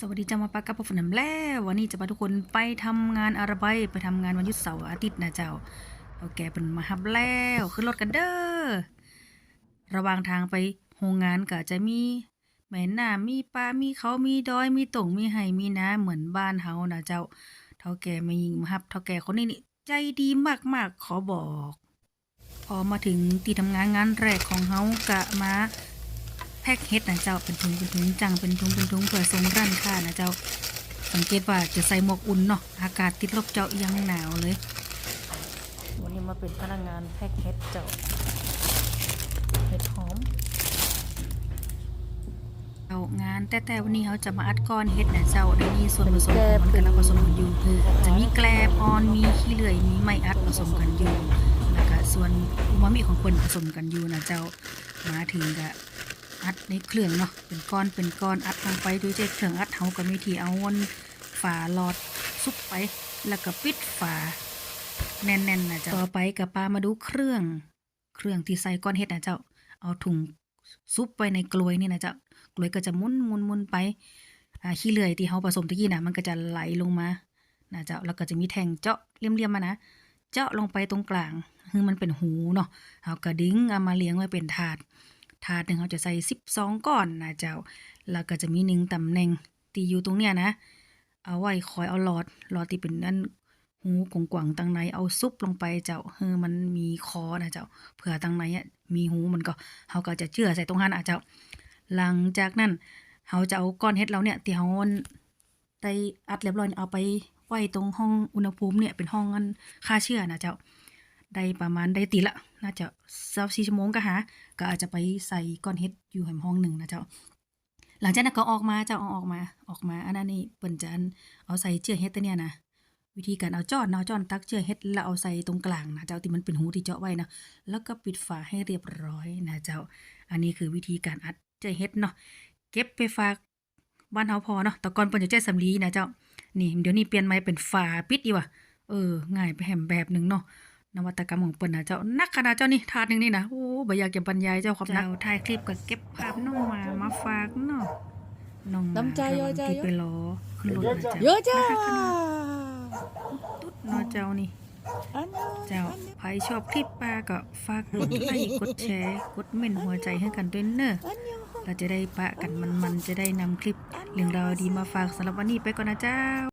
สวัสดีจ้ามาปากกับพวกฝนน้ำแล้ววันนี้จะพาทุกคนไปทำงานอะไรไปไปทำงานวันหยุดเสาร์อาทิตย์นะเจ้าเอาแกเป็นมาฮับแล้วขึ้นรถกันเด้อระหว่างทางไปโรงงานก็จะมีแม่น้ำมีปลามีเขามีดอยมีต่งมีไห่มีน้ำเหมือนบ้านเฮานะเจ้าเท่าแก่มายิงมาฮับเท่าแก่คนนี้นี่ใจดีมากๆขอบอก พอมาถึงที่ทำงานงานแรกของเฮากะมา พ็กเฮ็ดนะเจ้าเป็นถุงเป็นถุงจังเป็นถุงเป็นถุงเพื่อส่งร้านค้านะเจ้า สังเกตว่าจะใส่หมวกอุ่นเนาะอากาศติดลบเจ้ายังหนาวเลย วันนี้มาเป็นพนักงานแพ็กเฮ็ดเจ้าเฮ็ดหอมเอางานแต่แต่วันนี้เขาจะมาอัดก้อนเฮ็ดนะเจ้าในนี้ส่วนผสมของมันกำลังผสมกันอยู่จะมีแกลบออนมีขี้เลื่อยมีไม้อัดผสมกันอยู่แล้วก็ส่วนอูมามิของคนผสมกันอยู่นะเจ้ามาถึงก็ อัดในเครื่องเนาะเป็นก้อนเป็นก้อนอัดลงไปด้วยใจเครื่องอัดเฮาก็มีที่เอาวนฝาหลอดซุปไป แล้วก็ปิดฝาแน่นๆนะเจ้าต่อไปกับปลามาดูเครื่อง เครื่องที่ใส่ก้อนเห็ดนะเจ้า เอาถุงซุปไปในกลวยนี่นะเจ้ากลวยก็จะมุนมุนมุนไปขี้เลื่อยที่เฮาผสมตะกี้นะมันก็จะไหลลงมานะเจ้าแล้วก็จะมีแทงเจาะเลี่ยมๆมานะเจาะลงไปตรงกลางคือมันเป็นหูเนาะเอากระดิ้งเอามาเลี้ยงไว้เป็นถาด ถาดหนึ่งเขาจะใส่สิบสองก้อนนะเจ้า แล้วก็จะมีหนึ่งตำแหน่งที่อยู่ตรงเนี้ยนะ เอาไว้คอยเอาหลอดหลอดที่เป็นนั่นหูกงกว่างตังในเอาซุปลงไปเจ้าเฮอมันมีคอนะเจ้าเผื่อตังในอะมีหูมันก็เขาก็จะเจือใส่ตรงนั้นอะเจ้า หลังจากนั้นเขาจะเอาก้อนเฮ็ดเราเนี่ยที่เขาได้อัดเรียบร้อยเนี่ยเอาไปไว้ตรงห้องอุณหภูมิเนี่ยเป็นห้องอันฆ่าเชื้อนะเจ้า ได้ประมาณได้ตีละ น่าจะสักสี่ชั่วโมงก็หา ก็อาจจะไปใส่ก้อนเฮ็ดอยู่แหมห้องหนึ่งนะเจ้า หลังจากนั้นก็ออกมาเจ้าเอาออกมาออกมา อันนั้นนี่เปิ่นจะอันเอาใส่เจือเฮ็ดตัวเนี่ยนะวิธีการเอาจอดเนาะจอดตักเจือเฮ็ดแล้วเอาใส่ตรงกลางนะเจ้าที่มันเป็นหูที่เจาะไว้นะแล้วก็ปิดฝาให้เรียบร้อยนะเจ้า อันนี้คือวิธีการอัดเจือเฮ็ดเนาะเก็บไปฝากบ้านเฮาพอเนาะแต่ก่อนเปิ่นจะใจสำลีนะเจ้านี่เดี๋ยวนี้เปลี่ยนใหม่เป็นฝาปิดอีว่ะเออง่ายไปแหมแบบหนึ่งเนาะ นวัตกรรมของเปิ้นนะเจ้านักขนาดเจ้านี่ถาดหนึงนี่นะโอ้บ่อยากจะบรรยายเจ้าความนักถ่ายคลิปก็เก็บภาพน้องมามาฝากเนาะน้องมาน้ำใจระหเยว่างอะใจที่เยอะไปรอขึ้นรถนะเยเจ้าอะจ้าตุ๊ดเนาะเจ้านี่อันนี้เจ้าใครชอบคลิปปลาก็ฝากกดไลค์กดแชร์กดเม่นหัวใจให้กันด้วยเนอะอันนี้เราจะได้ปะกันมันๆจะได้นำคลิปเรื่องราวดีมาฝากสำหรับวันนี้ไปก่อนนะเจ้า